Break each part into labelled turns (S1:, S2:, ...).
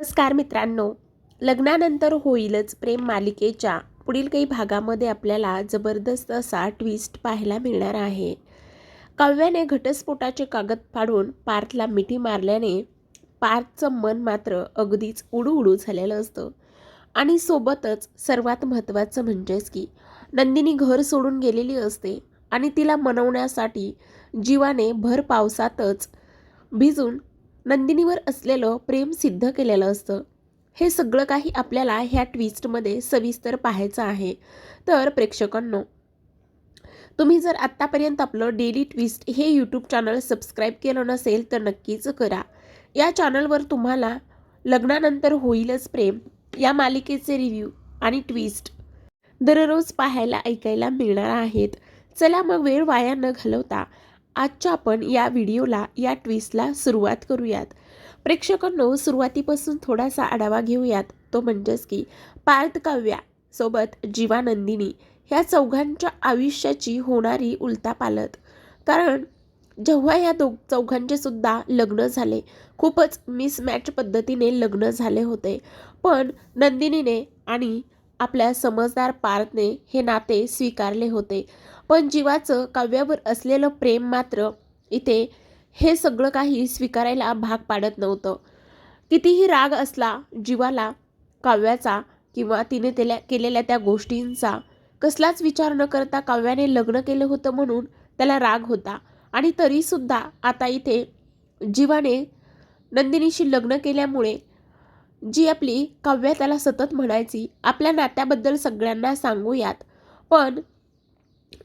S1: नमस्कार मित्रांनो. लग्नानंतर होईलच प्रेम मालिकेच्या. पुढील काही भागामध्ये आपल्याला जबरदस्त असा ट्विस्ट पाहायला मिळणार आहे. काव्याने घटस्फोटाचे कागद फाडून पार्थला मिठी मारल्याने पार्थचं मन मात्र अगदीच उडू उडू झालेलं असतं. आणि सोबतच सर्वात महत्त्वाचं म्हणजेच की नंदिनी घर सोडून गेलेली असते आणि तिला मनवण्यासाठी जीवाने भर पावसातच भिजून नंदिनीवर असलेलं प्रेम सिद्ध केलेलं असतं. हे सगळं काही आपल्याला ह्या ट्विस्टमध्ये सविस्तर पाहायचं आहे. तर प्रेक्षकांनो तुम्ही जर आत्तापर्यंत आपलं डेली ट्विस्ट हे यूट्यूब चॅनल सबस्क्राईब केलं नसेल तर नक्कीच करा. या चॅनलवर तुम्हाला लग्नानंतर होईलच प्रेम या मालिकेचे रिव्ह्यू आणि ट्विस्ट दररोज पाहायला ऐकायला मिळणार आहेत. चला मग वेळ वाया न घालवता आजच्या आपण या व्हिडिओला या ट्विस्टला सुरुवात करूयात. प्रेक्षकांनो सुरुवातीपासून थोडासा आढावा घेऊयात. तो म्हणजेच की पार्थ काव्या सोबत जीवा नंदिनी ह्या चौघांच्या आयुष्याची होणारी उलतापालत कारण जेव्हा ह्या दो चौघांचे सुद्धा लग्न झाले खूपच मिसमॅच पद्धतीने लग्न झाले होते. पण नंदिनीने आणि आपल्या समजदार पार्थने हे नाते स्वीकारले होते. पण जीवाचं काव्यावर असलेलं प्रेम मात्र इथे हे सगळं काही स्वीकारायला भाग पाडत नव्हतं. कितीही राग असला जीवाला काव्याचा किंवा तिने त्याला केलेल्या त्या गोष्टींचा कसलाच विचार न करता काव्याने लग्न केलं होतं म्हणून त्याला राग होता. आणि तरीसुद्धा आता इथे जीवाने नंदिनीशी लग्न केल्यामुळे जी आपली काव्या त्याला सतत म्हणायची आपल्या नात्याबद्दल सगळ्यांना सांगूयात. पण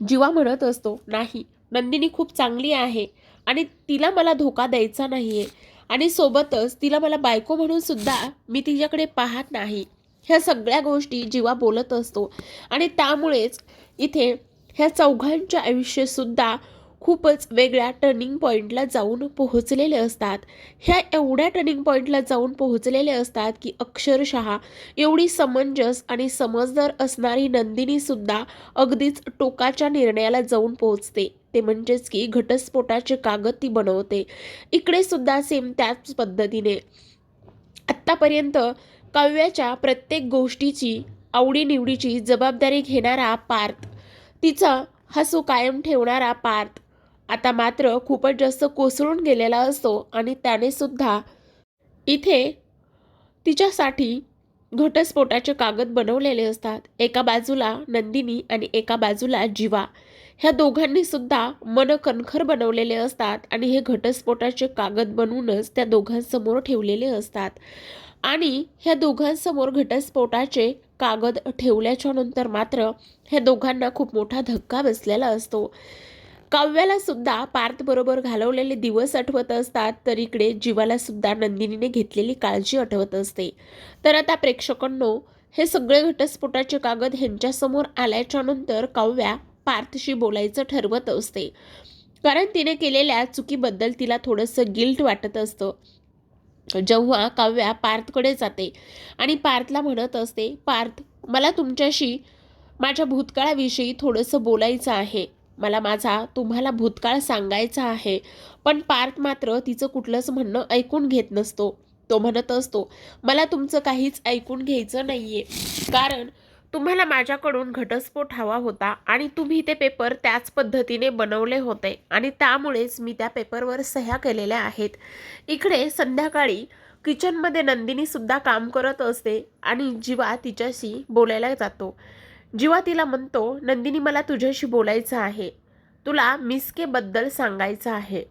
S1: जीवा म्हणत असतो नाही नंदिनी खूप चांगली आहे आणि तिला मला धोका द्यायचा नाही आहे आणि सोबतच तिला मला बायको म्हणून सुद्धा मी तिच्याकडे पाहत नाही. ह्या सगळ्या गोष्टी जीवा बोलत असतो आणि त्यामुळेच इथे ह्या चौघांच्या आयुष्यसुद्धा खूपच वेगळ्या टर्निंग पॉईंटला जाऊन पोहोचलेले असतात. ह्या एवढ्या टर्निंग पॉईंटला जाऊन पोहोचलेले असतात की अक्षरशः एवढी समंजस आणि समजदार असणारी नंदिनीसुद्धा अगदीच टोकाच्या निर्णयाला जाऊन पोहोचते. ते म्हणजेच की घटस्फोटाचे कागद ती बनवते. इकडे सुद्धा सेम त्याच पद्धतीने. आत्तापर्यंत काव्याच्या प्रत्येक गोष्टीची आवडीनिवडीची जबाबदारी घेणारा पार्थ तिचा हसू कायम ठेवणारा पार्थ आता मात्र खूपच जास्त कोसळून गेलेला असतो आणि त्याने सुद्धा इथे तिच्यासाठी घटस्फोटाचे कागद बनवलेले असतात. एका बाजूला नंदिनी आणि एका बाजूला जीवा. ह्या दोघांनी सुद्धा मन कणखर बनवलेले असतात आणि हे घटस्फोटाचे कागद बनवूनच त्या दोघांसमोर ठेवलेले असतात. आणि ह्या दोघांसमोर घटस्फोटाचे कागद ठेवल्याच्या नंतर मात्र ह्या दोघांना खूप मोठा धक्का बसलेला असतो. काव्याला सुद्धा पार्थ बरोबर घालवलेले दिवस आठवत असतात तर इकडे जीवाला सुद्धा नंदिनीने घेतलेली काळजी आठवत असते. तर आता प्रेक्षकांनो हे सगळे घटस्फोटाचे कागद ह्यांच्यासमोर आल्याच्यानंतर काव्या पार्थशी बोलायचं ठरवत असते. कारण तिने केलेल्या चुकीबद्दल तिला थोडंसं गिल्ट वाटत असतं. जेव्हा काव्या पार्थकडे जाते आणि पार्थला म्हणत असते पार्थ मला तुमच्याशी माझ्या भूतकाळाविषयी थोडंसं बोलायचं आहे. मला माझा तुम्हाला भूतकाळ सांगायचा आहे. पण पार्थ मात्र तिचं कुठलंच म्हणणं ऐकून घेत नसतो. तो म्हणत असतो मला तुमचं काहीच ऐकून घ्यायचं नाहीये. कारण तुम्हाला माझ्याकडून घटस्फोट हवा होता आणि तुम्ही ते पेपर त्याच पद्धतीने बनवले होते आणि त्यामुळेच मी त्या पेपरवर सह्या केलेल्या आहेत. इकडे संध्याकाळी किचनमध्ये नंदिनीसुद्धा काम करत असते आणि जीवा तिच्याशी बोलायला जातो. जीवा तिला म्हणतो नंदिनी मला तुझ्याशी बोलायचं आहे. तुला मिसकेबद्दल सांगायचं आहे.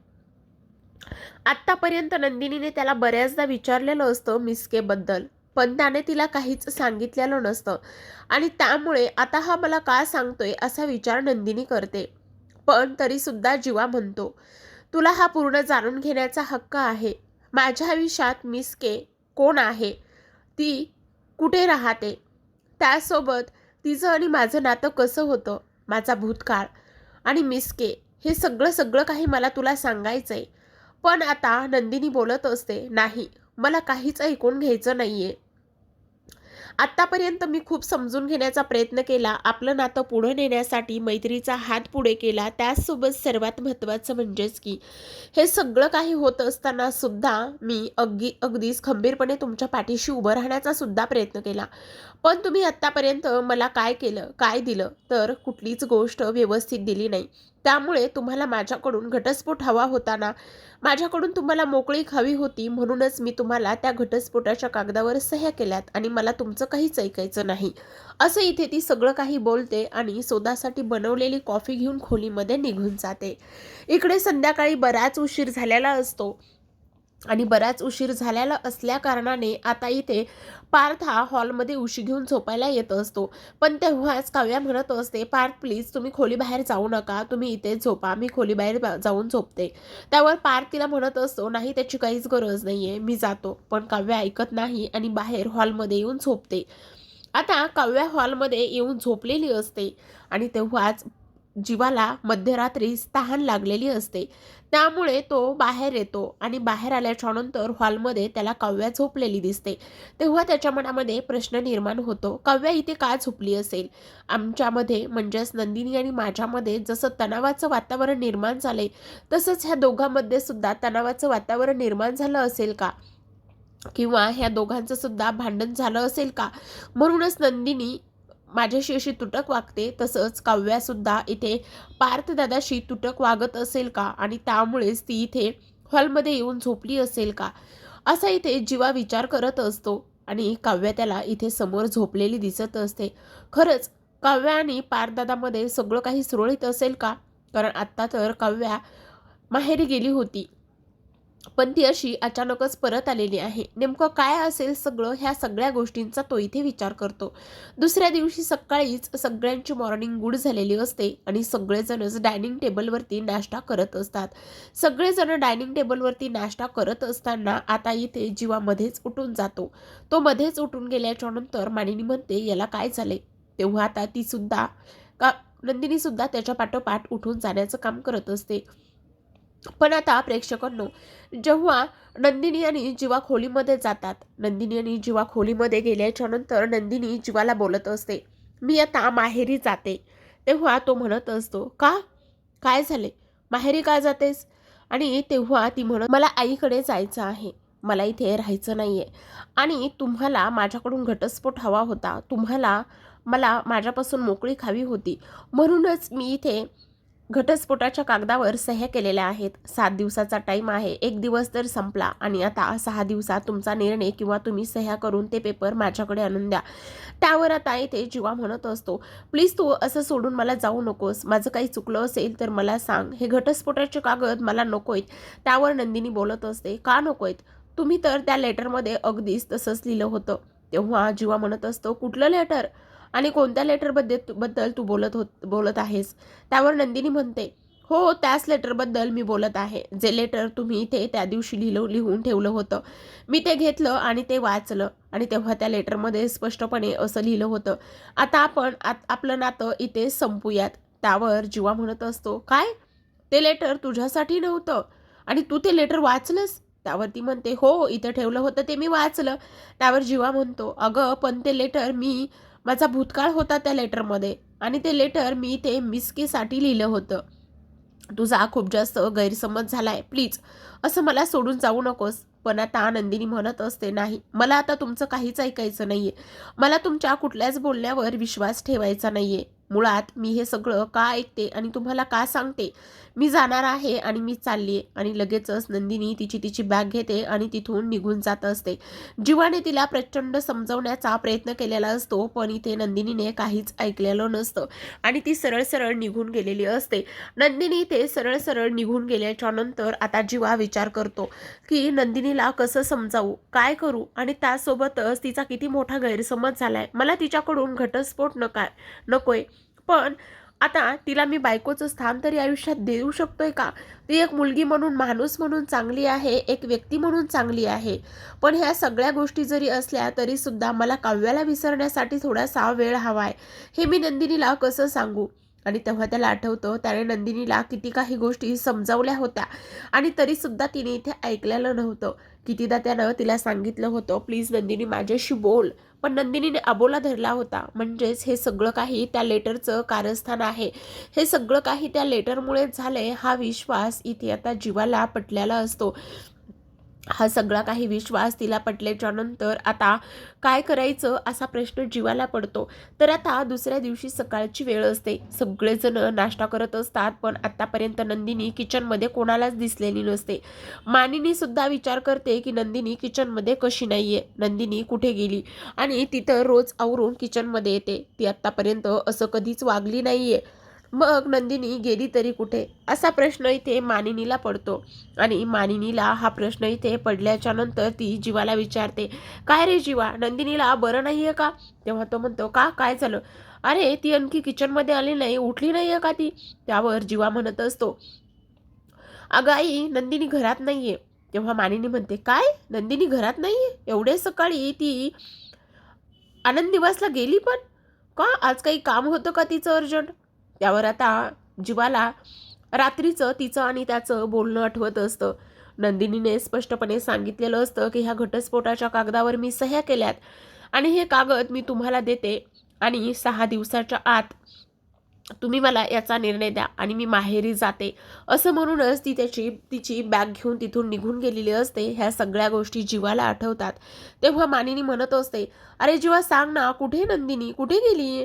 S1: आत्तापर्यंत नंदिनीने त्याला बऱ्याचदा विचारलेलं असतं मिसकेबद्दल पण त्याने तिला काहीच सांगितलेलं नसतं. आणि त्यामुळे आता हा मला का सांगतोय असा विचार नंदिनी करते. पण तरीसुद्धा जीवा म्हणतो तुला हा पूर्ण जाणून घेण्याचा हक्क आहे. माझ्या आयुष्यात मिसके कोण आहे? ती कुठे राहते? त्यासोबत तिचं आणि माझं नातं कसं होतं माझा भूतकाळ आणि मिसके हे सगळं सगळं काही मला तुला सांगायचं आहे पण आता नंदिनी बोलत असते नाही मला काहीच ऐकून घ्यायचं नाही आहे आत्तापर्यंत मी खूप समजून घेण्याचा प्रयत्न केला. आपलं नातं पुढे नेण्यासाठी मैत्रीचा हात पुढे केला. त्याचसोबत सर्वात महत्त्वाचं म्हणजेच की हे सगळं काही होत असताना सुद्धा मी अगदी अगदीच खंबीरपणे तुमच्या पाठीशी उभं राहण्याचा सुद्धा प्रयत्न केला. पण तुम्ही आत्तापर्यंत मला काय केलं काय दिलं तर कुठलीच गोष्ट व्यवस्थित दिली नाही. त्यामुळे तुम्हाला माझ्याकडून घटस्फोट हवा होता ना? माझ्याकडून तुम्हाला मोकळीक हवी होती म्हणूनच मी तुम्हाला त्या घटस्फोटाच्या कागदावर सह्या केल्यात आणि मला तुमचं काहीच ऐकायचं नाही. असं इथे ती सगळं काही बोलते आणि सोदासाठी बनवलेली कॉफी घेऊन खोलीमध्ये निघून जाते. इकडे संध्याकाळी बराच उशीर झालेला असतो. आणि बराच उशीर झालेला असल्या कारणाने आता इथे पार्थ हा हॉलमध्ये उशी घेऊन झोपायला येत असतो. पण तेव्हाच काव्या म्हणत असते पार्थ प्लीज तुम्ही खोलीबाहेर जाऊ नका. तुम्ही इथे झोपा. मी खोलीबाहेर जाऊन झोपते. त्यावर पार्थ तिला म्हणत असतो नाही त्याची काहीच गरज नाही आहे मी जातो. पण काव्या ऐकत नाही आणि बाहेर हॉलमध्ये येऊन झोपते. आता काव्या हॉलमध्ये येऊन झोपलेली असते आणि तेव्हाच जीवाला मध्यरात्री तहान लागलेली असते. त्यामुळे तो बाहेर येतो आणि बाहेर आल्याच्यानंतर हॉलमध्ये त्याला काव्या झोपलेली दिसते. तेव्हा त्याच्या मनामध्ये प्रश्न निर्माण होतो काव्या इथे का झोपली असेल? आमच्यामध्ये म्हणजेच नंदिनी आणि माझ्यामध्ये जसं तणावाचं वातावरण निर्माण झाले तसंच ह्या दोघांमध्ये सुद्धा तणावाचं वातावरण निर्माण झालं असेल का? किंवा ह्या दोघांचं सुद्धा भांडण झालं असेल का? म्हणूनच नंदिनी माझ्याशी अशी तुटक वागते तसंच काव्यासुद्धा इथे पार्थदादाशी तुटक वागत असेल का? आणि त्यामुळेच ती इथे हॉलमध्ये येऊन झोपली असेल का? असा इथे जीवा विचार करत असतो आणि काव्य त्याला इथे समोर झोपलेली दिसत असते. खरंच काव्या आणि पारदादामध्ये सगळं काही सुरळीत असेल का? कारण आत्ता तर काव्या माहेरी गेली होती. पण ती अशी अचानकच परत आलेली आहे. नेमकं काय असेल सगळं ह्या सगळ्या गोष्टींचा तो इथे विचार करतो. दुसऱ्या दिवशी सकाळीच सगळ्यांची मॉर्निंग गुड झालेली असते आणि सगळेजणच डायनिंग टेबलवरती नाश्ता करत असतात. सगळेजण डायनिंग टेबलवरती नाश्ता करत असताना आता इथे जीवा मध्येच उठून जातो. तो मध्येच उठून गेल्याच्यानंतर मानिनी म्हणते याला काय झाले तेव्हा आता ती सुद्धा का नंदिनी सुद्धा त्याच्या पाठोपाठ उठून जाण्याचं काम करत असते. पण आता प्रेक्षकांनो जेव्हा नंदिनी आणि जीवा खोलीमध्ये जातात नंदिनी आणि जीवा खोलीमध्ये गेल्याच्यानंतर नंदिनी जीवाला बोलत असते मी आता माहेरी जाते. तेव्हा तो म्हणत असतो का? काय झाले? माहेरी का जातेस? आणि तेव्हा ती म्हणत मला आईकडे जायचं आहे. मला इथे राहायचं नाही आहे आणि तुम्हाला माझ्याकडून घटस्फोट हवा होता. तुम्हाला मला माझ्यापासून मोकळी खावी होती. म्हणूनच मी इथे घटस्फोटाच्या कागदावर सह्या केलेल्या आहेत. सात दिवसाचा टाईम आहे. एक दिवस तर संपला आणि आता सहा दिवसात तुमचा निर्णय किंवा तुम्ही सह्या करून ते पेपर माझ्याकडे आणून द्या. त्यावर आता इथे जीवा म्हणत असतो. प्लीज तू असं सोडून मला जाऊ नकोस. माझं काही चुकलं असेल तर मला सांग. हे घटस्फोटाचे कागद मला नकोयत. त्यावर नंदिनी बोलत असते. का नकोयत? तुम्ही तर त्या लेटरमध्ये अगदीच तसंच लिहिलं होतं. तेव्हा जीवा म्हणत असतो कुठलं लेटर आणि कोणत्या लेटरबद्दल बद्दल तू बोलत होत बोलत आहेस? त्यावर नंदिनी म्हणते हो त्याच लेटरबद्दल मी बोलत आहे. जे लेटर तुम्ही इथे त्या दिवशी लिहिलं लिहून ठेवलं होतं. मी ते घेतलं आणि ते वाचलं. आणि तेव्हा त्या लेटरमध्ये स्पष्टपणे असं लिहिलं होतं आता आपण आत आपलं नातं इथे संपूयात. त्यावर जीवा म्हणत असतो काय? ते लेटर तुझ्यासाठी नव्हतं. आणि तू ते लेटर वाचलंस? त्यावर ती म्हणते हो इथं ठेवलं होतं ते मी वाचलं. त्यावर जीवा म्हणतो अगं पण ते लेटर मी माझा भूतकाळ होता त्या लेटरमध्ये आणि ते लेटर मी ते मिस्कीसाठी लिहिलं होतं. तुझा खूप जास्त गैरसमज झाला आहे प्लीज असं मला सोडून जाऊ नकोस. पण आता नंदिनी म्हणत असते नाही मला आता तुमचं काहीच ऐकायचं नाहीये. मला तुमच्या कुठल्याच बोलण्यावर विश्वास ठेवायचा नाहीये. मुळात मी हे सगळं का ऐकते आणि तुम्हाला का सांगते? मी जाणार आहे आणि मी चालली आणि लगेचच नंदिनी तिची तिची बॅग घेते आणि तिथून निघून जात असते. जीवाने तिला प्रचंड समजवण्याचा प्रयत्न केलेला असतो पण इथे नंदिनीने काहीच ऐकलेलं नसतं आणि ती सरळ सरळ निघून गेलेली असते. नंदिनी इथे सरळ सरळ निघून गेल्याच्यानंतर आता जीवा विचार करतो की नंदिनी नंदिनीला कसं समजावू काय करू आणि त्यासोबतच तिचा किती मोठा गैरसमज झालाय मला तिच्याकडून घटस्फोट नका नकोय. पण आता तिला मी बायकोचं स्थान तरी आयुष्यात देऊ शकतोय का? ती एक मुलगी म्हणून माणूस म्हणून चांगली आहे एक व्यक्ती म्हणून चांगली आहे. पण ह्या सगळ्या गोष्टी जरी असल्या तरीसुद्धा मला काव्याला विसरण्यासाठी थोडासा वेळ हवाय. हे मी नंदिनीला कसं सांगू? आणि तेव्हा त्याला आठवतं त्याने नंदिनीला किती काही गोष्टी समजावल्या होत्या. आणि तरीसुद्धा तिने इथे ऐकलेलं नव्हतं. कितीदा त्यानं तिला सांगितलं होतं प्लीज नंदिनी माझ्याशी बोल. पण नंदिनीने अबोला धरला होता. म्हणजेच हे सगळं काही त्या लेटरचं कारस्थान आहे. हे सगळं काही त्या लेटरमुळेच झालंय हा विश्वास इथे आता जीवाला पटलेला असतो. हा सगळा काही विश्वास तिला पटल्याच्या नंतर आता काय करायचं असा प्रश्न जीवाला पडतो. तर आता दुसऱ्या दिवशी सकाळची वेळ असते. सगळेजण नाश्ता करत असतात पण आत्तापर्यंत नंदिनी किचनमध्ये कोणालाच दिसलेली नसते. मानिनी सुद्धा विचार करते की नंदिनी किचनमध्ये कशी नाही आहे नंदिनी कुठे गेली? आणि तिथं रोज आवरून किचनमध्ये येते. ती आत्तापर्यंत असं कधीच वागली नाही आहे मग नंदिनी गेली तरी कुठे? असा प्रश्न इथे मानिनीला पडतो. आणि मानिनीला हा प्रश्न इथे पडल्याच्या नंतर ती जीवाला विचारते काय रे जीवा नंदिनीला बरं नाही आहे का? तेव्हा तो म्हणतो का? काय झालं? अरे ती आणखी किचनमध्ये आली नाही उठली नाही आहे का ती? त्यावर जीवा म्हणत असतो. अगं आई नंदिनी घरात नाही आहे तेव्हा मानिनी म्हणते काय? नंदिनी घरात नाही आहे एवढे सकाळी ती आनंद दिवसला गेली पण? का? आज काही काम होतं का तिचं अर्जंट? त्यावर आता जीवाला रात्रीचं तिचं आणि त्याचं बोलणं आठवत असतं. नंदिनीने स्पष्टपणे सांगितलेलं असतं की ह्या घटस्फोटाच्या कागदावर मी सह्या केल्यात आणि हे कागद मी तुम्हाला देते आणि सहा दिवसाच्या आत तुम्ही मला याचा निर्णय द्या आणि मी माहेरी जाते. असं म्हणूनच ती त्याची तिची बॅग घेऊन तिथून निघून गेलेली असते. ह्या सगळ्या गोष्टी जीवाला आठवतात. तेव्हा मानिनी म्हणत असते अरे जीवा सांग ना कुठे नंदिनी? कुठे गेली?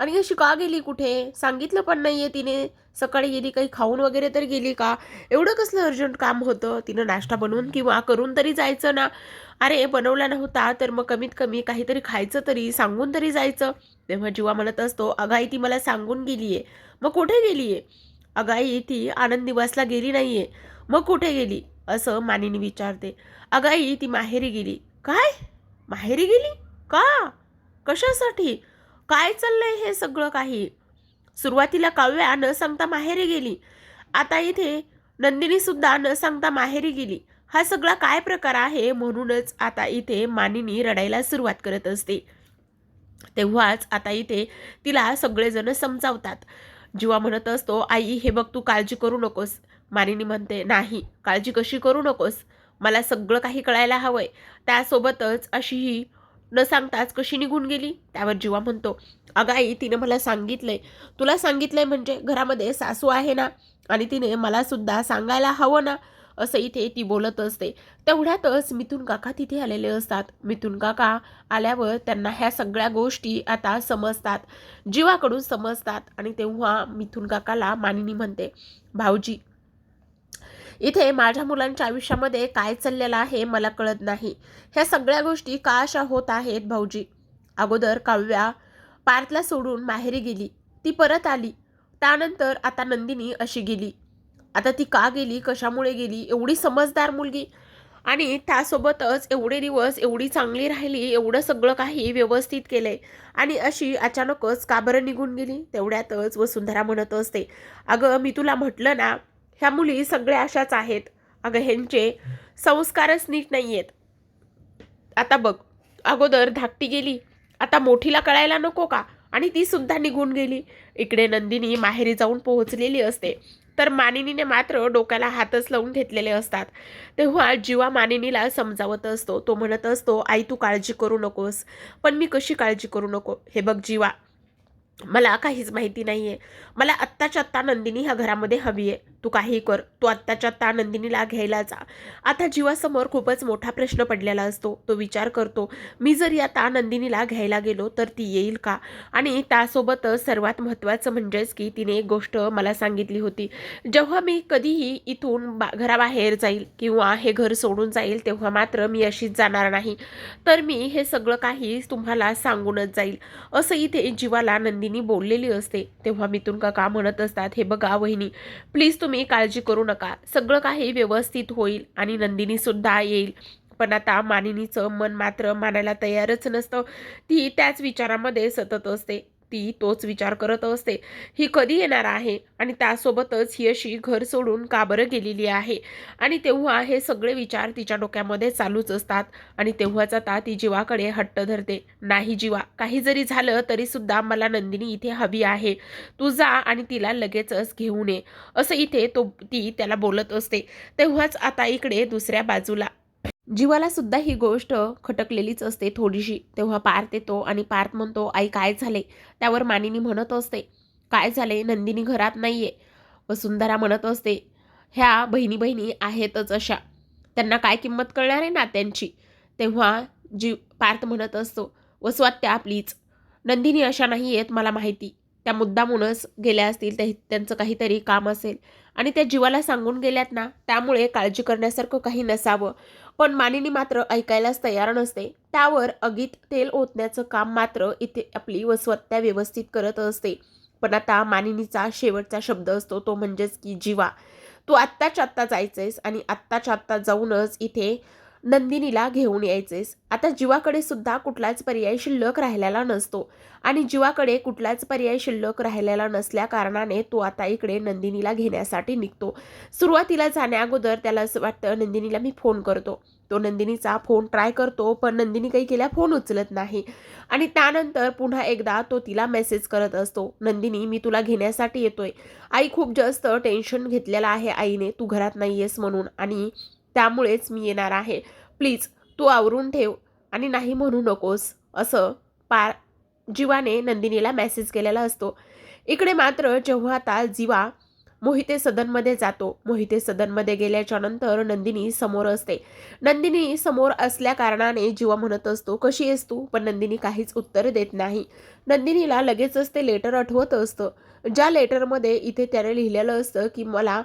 S1: आणि अशी का गेली कुठे? सांगितलं पण नाही आहे तिने. सकाळी गेली काही खाऊन वगैरे तर गेली का? एवढं कसलं अर्जंट काम होतं? तिनं नाश्ता बनवून किंवा करून तरी जायचं ना? अरे बनवला नव्हता तर मग कमीत कमी काहीतरी खायचं तरी सांगून तरी जायचं. तेव्हा जीवा म्हणत असतो अगाई ती मला सांगून गेली आहे मग कुठे गेली आहे अगाई ती आनंद निवासला गेली नाही आहे मग कुठे गेली? असं मानिनी विचारते. अगाई ती माहेरी गेली. काय? माहेरी गेली? का? कशासाठी? काय चाललंय हे सगळं काही? सुरुवातीला काव्या न सांगता माहेरी गेली. आता इथे नंदिनी सुद्धा न सांगता माहेरी गेली. हा सगळा काय प्रकार आहे म्हणूनच आता इथे मानिनी रडायला सुरुवात करत असते. तेव्हाच आता इथे तिला सगळेजण समजावतात. जीवा म्हणत असतो आई हे बघ तू काळजी करू नकोस. मानिनी म्हणते नाही काळजी कशी करू नकोस? मला सगळं काही कळायला हवंय. त्यासोबतच अशी ही न सांगताच कशी निघून गेली? त्यावर जीवा म्हणतो अगं आई तिने मला सांगितलंय. तुला सांगितलंय म्हणजे घरामध्ये सासू आहे ना? आणि तिने मला सुद्धा सांगायला हवं ना? असं इथे ती बोलत असते. तेवढ्यातच मिथून काका तिथे आलेले असतात. मिथून काका आल्यावर त्यांना ह्या सगळ्या गोष्टी आता समजतात. जीवाकडून समजतात आणि तेव्हा मिथून काकाला मानिनी म्हणते भाऊजी इथे माझ्या मुलांच्या आयुष्यामध्ये काय चाललेलं आहे मला कळत नाही. ह्या सगळ्या गोष्टी का अशा होत आहेत भाऊजी? अगोदर काव्या पार्थला सोडून माहेरी गेली. ती परत आली. त्यानंतर आता नंदिनी अशी गेली. आता ती का गेली कशामुळे गेली एवढी समजदार मुलगी आणि त्यासोबतच एवढे दिवस एवढी चांगली राहिली एवढं सगळं काही व्यवस्थित केलंय आणि अशी अचानकच का बरं निघून गेली? तेवढ्यातच वसुंधरा म्हणत असते अगं मी तुला म्हटलं ना ह्या मुली सगळ्या अशाच आहेत. अगं ह्यांचे संस्कारच नीट नाही आहेत आता बघ अगोदर धाकटी गेली आता मोठीला कळायला नको का? आणि ती सुद्धा निघून गेली. इकडे नंदिनी माहेरी जाऊन पोहोचलेली असते. तर मानिनीने मात्र डोक्याला हातच लावून घेतलेले असतात. तेव्हा जीवा मानिनीला समजावत असतो. तो म्हणत असतो आई तू काळजी करू नकोस. पण मी कशी काळजी करू नको? हे बघ जीवा मला काहीच माहिती नाही आहे मला आत्ताच्या आत्ता नंदिनी ह्या घरामध्ये हवी आहे. तू काही कर. तू आत्ताच्या आत्ता नंदिनीला घ्यायला जा. आता जीवासमोर खूपच मोठा प्रश्न पडलेला असतो. तो विचार करतो मी जरी आता नंदिनीला घ्यायला गेलो तर ती येईल का? आणि त्यासोबतच सर्वात महत्त्वाचं म्हणजेच की तिने एक गोष्ट मला सांगितली होती. जेव्हा मी कधीही इथून बा घराबाहेर जाईल किंवा हे घर सोडून जाईल तेव्हा मात्र मी अशीच जाणार नाही. तर मी हे सगळं काही तुम्हाला सांगूनच जाईल. असं इथे जीवाला नंदिनी बोललेली असते. तेव्हा मिथून काका म्हणत असतात हे बघा वहिनी प्लीज तुम्ही काळजी करू नका. सगळं काही व्यवस्थित होईल आणि नंदिनी सुद्धा येईल. पण आता मानिनीचं मन मात्र मानायला तयारच नसतं. ती त्याच विचारामध्ये सतत असते. ती तोच विचार करत असते. ही कधी येणार आहे? आणि त्यासोबतच ही अशी घर सोडून का बरं गेलेली आहे? आणि तेव्हा हे सगळे विचार तिच्या डोक्यामध्ये चालूच असतात. आणि तेव्हाच आता ती जीवाकडे हट्ट धरते. नाही जीवा काही जरी झालं तरी सुद्धा मला नंदिनी इथे हवी आहे. तू जा आणि तिला लगेचच घेऊन ये. असं इथे तो ती त्याला बोलत असते. तेव्हाच आता इकडे दुसऱ्या बाजूला जीवाला सुद्धा ही गोष्ट खटकलेलीच असते. थोडीशी तेव्हा पार्थ येतो आणि पार्थ म्हणतो आई काय झाले त्यावर मानिनी म्हणत असते. काय झाले नंदिनी घरात नाहीये. वसुंधरा म्हणत असते. ह्या बहिणी बहिणी आहेतच अशा. त्यांना काय किंमत कळणार आहे नात्यांची? तेव्हा जी पार्थ म्हणत असतो. वसवात्या प्लीज. नंदिनी अशा नाही आहेत मला माहिती. त्या मुद्दामूनच गेल्या असतील ते त्यांचं काहीतरी काम असेल. आणि त्या जीवाला सांगून गेल्यात ना त्यामुळे काळजी करण्यासारखं काही नसावं. पण मानिनी मात्र ऐकायलाच तयार नसते. त्यावर अगीत तेल ओतण्याचं काम मात्र इथे आपली वसवत्या व्यवस्थित करत असते. पण आता मानिनीचा शेवटचा शब्द असतो तो म्हणजेच की जीवा. तू आत्ताच्या आत्ता जायचेस आणि आत्ताच्या आत्ता जाऊनच इथे नंदिनीला घेऊन यायचेस. आता जीवाकडे सुद्धा कुठलाच पर्याय शिल्लक राहिलेला नसतो. आणि जीवाकडे कुठलाच पर्याय शिल्लक राहिलेला नसल्या कारणाने तो आता इकडे नंदिनीला घेण्यासाठी निघतो. सुरुवातीला जाण्याअगोदर त्याला असं वाटतं नंदिनीला मी फोन करतो. तो नंदिनीचा फोन ट्राय करतो पण नंदिनी काही केल्या फोन उचलत नाही. आणि त्यानंतर पुन्हा एकदा तो तिला मेसेज करत असतो नंदिनी मी तुला घेण्यासाठी येतोय. आई खूप जास्त टेन्शन घेतलेलं आहे आईने. तू घरात नाही आहेस म्हणून. आणि त्यामुळेच मी येणार आहे. प्लीज तू आवरून ठेव आणि नाही म्हणू नकोस असं पार जीवाने नंदिनीला मेसेज केलेला असतो. इकडे मात्र जेव्हा आता जीवा मोहिते सदनमध्ये जातो. मोहिते सदनमध्ये गेल्याच्यानंतर नंदिनी समोर असते. नंदिनी समोर असल्या कारणाने जीवा म्हणत असतो कशी आहेस तू? पण नंदिनी काहीच उत्तर देत नाही. नंदिनीला लगेचच ते लेटर आठवत असतं. ज्या लेटरमध्ये इथे त्याने लिहिलेलं असतं की मला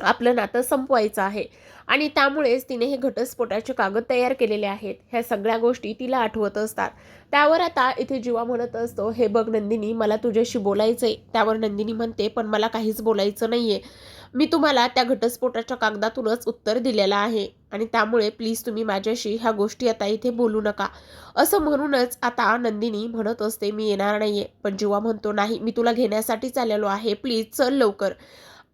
S1: आपलं नातं संपवायचं आहे. आणि त्यामुळेच तिने हे घटस्फोटाचे कागद तयार केलेले आहेत. ह्या सगळ्या गोष्टी तिला आठवत असतात. त्यावर आता इथे जीवा म्हणत असतो हे बघ नंदिनी मला तुझ्याशी बोलायचं आहे त्यावर नंदिनी म्हणते पण मला काहीच बोलायचं नाही आहे मी तुम्हाला त्या घटस्फोटाच्या कागदातूनच उत्तर दिलेलं आहे. आणि त्यामुळे प्लीज तुम्ही माझ्याशी ह्या गोष्टी आता इथे बोलू नका. असं म्हणूनच आता नंदिनी म्हणत असते मी येणार नाही आहे पण जीवा म्हणतो नाही मी तुला घेण्यासाठीच आलेलो आहे. प्लीज चल लवकर.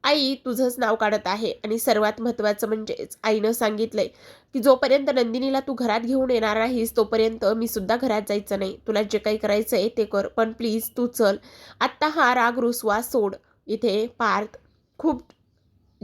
S1: आई तुझंच नाव काढत आहे. आणि सर्वात महत्त्वाचं म्हणजेच आईनं सांगितलंय की जोपर्यंत नंदिनीला तू घरात घेऊन येणार नाहीस तोपर्यंत मी सुद्धा घरात जायचं नाही. तुला जे काही करायचं आहे ते कर पण प्लीज तू चल. आत्ता हा राग रुसवा सोड. इथे पार्थ खूप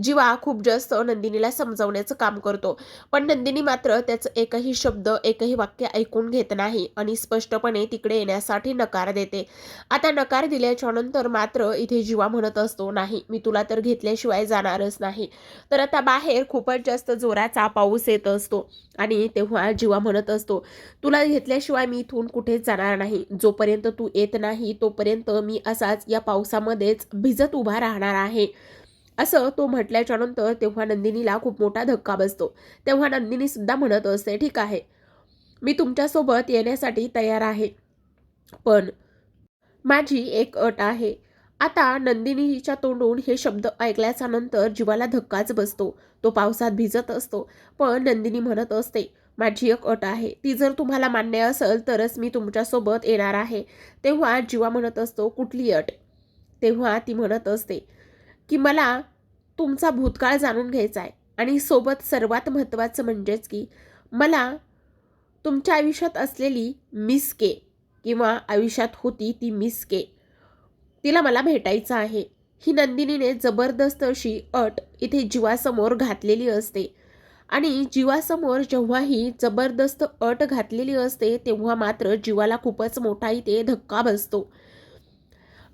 S1: जीवा खूप जास्त नंदिनीला समजवण्याचं काम करतो. पण नंदिनी मात्र त्याचं एकही शब्द एकही वाक्य ऐकून घेत नाही आणि स्पष्टपणे तिकडे येण्यासाठी नकार देते. आता नकार दिल्याच्या नंतर मात्र इथे जीवा म्हणत असतो नाही मी तुला तर घेतल्याशिवाय जाणारच नाही. तर आता बाहेर खूपच जास्त जोराचा पाऊस येत असतो आणि तेव्हा जीवा म्हणत असतो तुला घेतल्याशिवाय मी इथून कुठेच जाणार नाही. जोपर्यंत तू येत नाही तोपर्यंत मी असाच या पावसामध्येच भिजत उभा राहणार आहे. असं तो म्हटल्याच्या नंतर तेव्हा नंदिनीला खूप मोठा धक्का बसतो. तेव्हा नंदिनी सुद्धा म्हणत असते ठीक आहे. मी तुमच्यासोबत येण्यासाठी तयार आहे. पण माझी एक अट आहे. आता नंदिनीच्या तोंडून हे शब्द ऐकल्याच्या नंतर जीवाला धक्काच बसतो. तो पावसात भिजत असतो. पण नंदिनी म्हणत असते माझी एक अट आहे. ती जर तुम्हाला मान्य असेल तरच मी तुमच्यासोबत येणार आहे. तेव्हा जीवा म्हणत असतो कुठली अट? तेव्हा ती म्हणत असते की मला तुमचा भूतकाळ जाणून घ्यायचा आहे. आणि सोबत सर्वात महत्त्वाचं म्हणजेच की मला तुमच्या आयुष्यात असलेली मिस के किंवा आयुष्यात होती ती मिस के तिला मला भेटायचं आहे. ही नंदिनीने जबरदस्त अशी अट इथे जीवासमोर घातलेली असते. आणि जीवासमोर जेव्हा ही जबरदस्त अट घातलेली असते तेव्हा मात्र जीवाला खूपच मोठा इथे धक्का बसतो.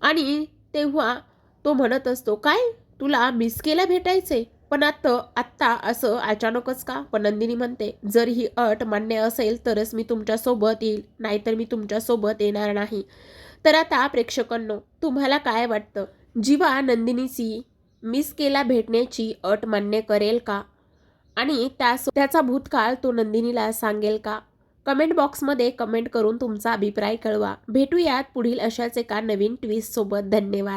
S1: आणि तेव्हा तो म्हणत असतो काय? तुला मिसकेला भेटायचे? पण आता आत्ता असं अचानकच का? पण नंदिनी म्हणते जर ही अट मान्य असेल तरच मी तुमच्यासोबत येईल नाहीतर मी तुमच्यासोबत येणार नाही. तर आता प्रेक्षकांनो तुम्हाला काय वाटतं? जीवा नंदिनीची मिसकेला भेटण्याची अट मान्य करेल का? आणि त्या त्याचा भूतकाळ तो नंदिनीला सांगेल का? कमेंट बॉक्समध्ये कमेंट करून तुमचा अभिप्राय कळवा. भेटूयात पुढील अशाच एका नवीन ट्विस्टसोबत धन्यवाद.